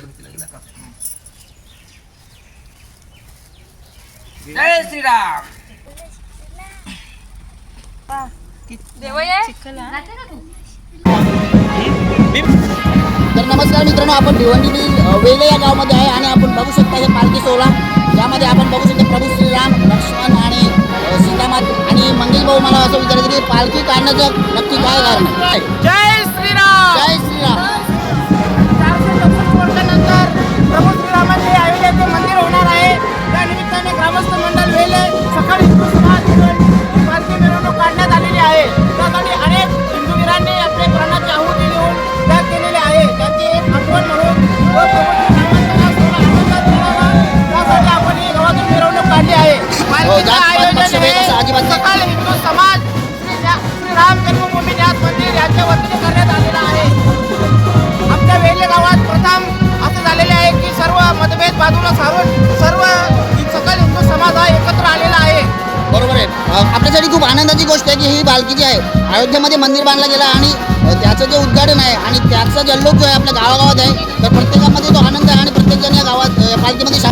अगरबत्ती लागेल का जय श्रीराम तर नमस्कार मित्रांनो आपण भिवंडी वेले या गावामध्ये आहे आणि आपण बघू शकता हे पालखी सोहळा. यामध्ये आपण बघू शकता प्रभू श्रीराम लक्ष्मण आणि सीतामात आणि मंगेश भाऊ. मला असं विचारायचं की पालखी काढण्याचं नक्की काय कारण जय श्रीराम. जय श्रीराम. न्यास वतीने करण्यात आलेला आहे. आमच्या वेल्हे गावात प्रथम असं झालेले आहे की सर्व मतभेद बाजूला सारून सर्व सकल हिंदू समाज हा एकत्र आलेला आहे. बरोबर आहे. आपल्यासाठी खूप आनंदाची गोष्ट आहे की ही बालकी जी आहे. अयोध्येमध्ये मंदिर बांधलं गेलं आणि त्याचं जे उद्घाटन आहे आणि त्याचा जल्लोष जो आहे आपल्या गावागावात आहे तर प्रत्येकामध्ये तो आनंद आहे आणि प्रत्येकजण या गावात या पालखीमध्ये सा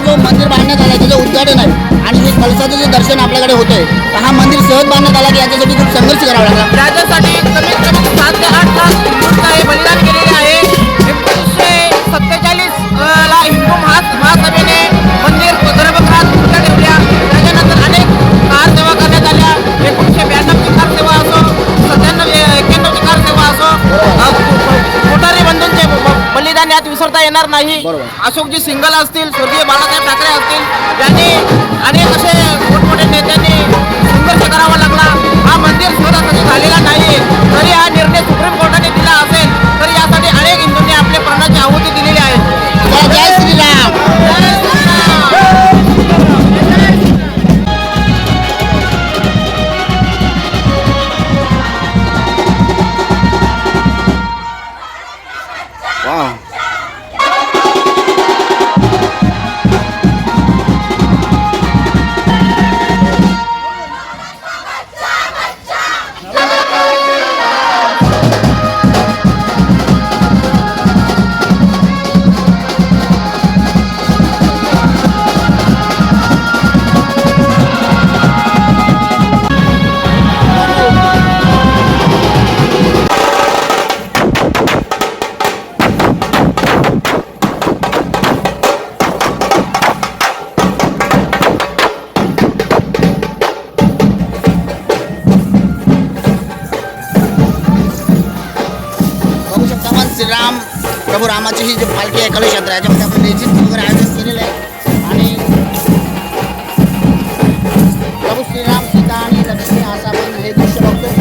हा जो मंदिर बांधण्यात आला त्याचं उद्घाटन आहे आणि हे कळसाचं जे दर्शन आपल्याकडे होतंय हा मंदिर सहज बांधण्यात आला की याच्यासाठी खूप संघर्ष करावा लागला. येणार नाही. अशोकजी सिंगल असतील स्वर्गीय बाळासाहेब ठाकरे असतील यांनी अनेक असे मोठमोठे नेत्यांनी संघर्ष करावा लागला हा मंदिर राम प्रभू रामाची ही जी पालखी आहे कलश यात्रा याच्यामध्ये आपण रेसिस्ट वगैरे आयोजन केलेलं आहे. आणि प्रभू श्रीराम सीता आणि लक्ष्मी असा आपण हे दृश्य बघतो